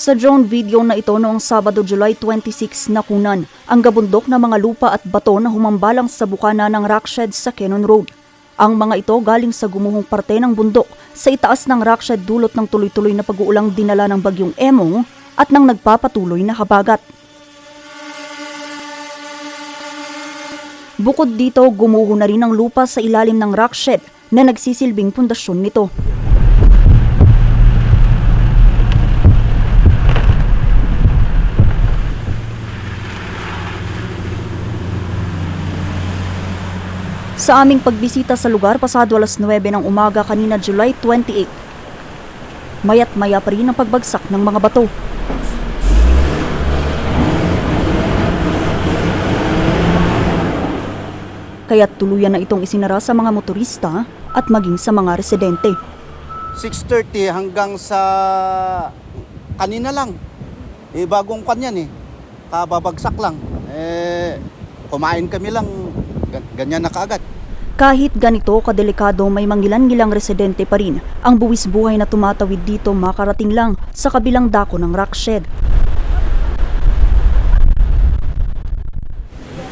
Sa drone video na ito noong Sabado, July 26 nakunan ang gabundok na mga lupa at bato na humambalang sa bukana ng rockshed sa Cannon Road. Ang mga ito galing sa gumuhong parte ng bundok sa itaas ng rockshed dulot ng tuloy-tuloy na pag-uulang dinala ng bagyong Emong at ng nagpapatuloy na habagat. Bukod dito, gumuho na rin ang lupa sa ilalim ng rockshed na nagsisilbing pundasyon nito. Sa aming pagbisita sa lugar pasado alas 9 ng umaga kanina July 28, mayat maya pa rin ang pagbagsak ng mga bato. Kaya tuluyan na itong isinara sa mga motorista at maging sa mga residente. 6.30 hanggang sa kanina lang. Eh, bagong kwan yan eh. Kababagsak lang. Eh, kumain kami lang. Gan- Ganyan na kaagad. Kahit ganito kadelikado may mangilan-ngilang residente pa rin ang buwis buhay na tumatawid dito makarating lang sa kabilang dako ng rockshed.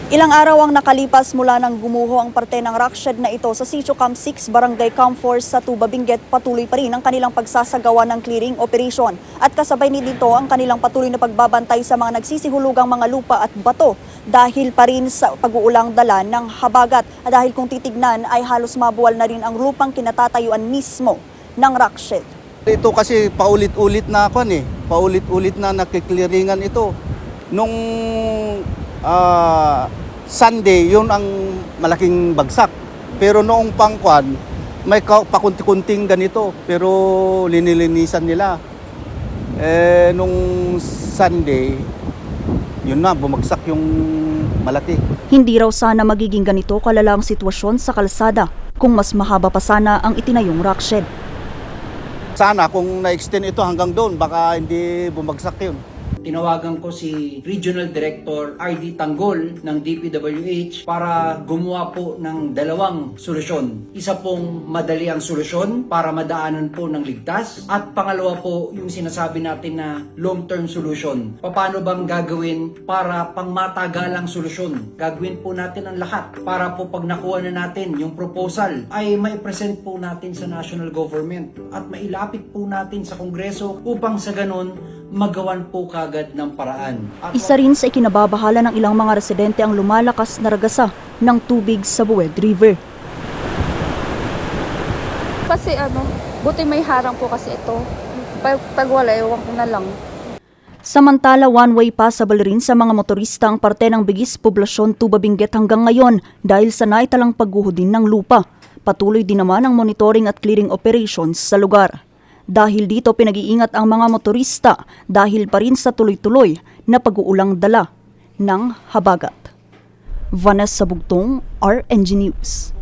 Ilang araw ang nakalipas mula nang gumuho ang parte ng rockshed na ito sa Sitio Camp 6, Barangay Camp 4 sa Tuba Benguet, patuloy pa rin ang kanilang pagsasagawa ng clearing operation. At kasabay nito ang kanilang patuloy na pagbabantay sa mga nagsisihulugang mga lupa at bato dahil pa rin sa pag-uulang dala ng habagat. At dahil kung titignan ay halos mabuwal na rin ang lupang kinatatayuan mismo ng rockshed. Ito kasi paulit-ulit na kwan eh. Paulit-ulit na nakiklearingan ito. Nung ah, Sunday, yun ang malaking bagsak. Pero noong pangkwan, may pakunti-kunting ganito. Pero linilinisan nila. Eh, nung Sunday, yun na, bumagsak yung malaki. Hindi raw sana magiging ganito kalala ang sitwasyon sa kalsada kung mas mahaba pa sana ang itinayong rockshed. Sana kung na-extend ito hanggang doon, baka hindi bumagsak yun. Tinawagan ko si Regional Director RD Tanggol ng DPWH para gumawa po ng dalawang solusyon. Isa pong madali ang solusyon para madaanan po ng ligtas at pangalawa po yung sinasabi natin na long-term solution. Paano bang gagawin para pangmatagalang solusyon? Gagawin po natin ang lahat para po pag nakuha na natin yung proposal ay mai-present po natin sa national government at mailapit po natin sa Kongreso upang sa ganon magawan po kagad ng paraan. At Isa rin sa ikinababahala ng ilang mga residente ang lumalakas na ragasa ng tubig sa Buwed River. Kasi ano, buti may harang po kasi ito. Pag, pag wala, ewan ko na lang. Samantala, one-way passable rin sa mga motorista ang parte ng bigis poblasyon Tuba Benguet hanggang ngayon dahil sa naitalang pagguho din ng lupa. Patuloy din naman ang monitoring at clearing operations sa lugar. Dahil dito pinag-iingat ang mga motorista dahil pa rin sa tuloy-tuloy na pag-uulang dala ng habagat. Vanessa Bugtong, RNG News.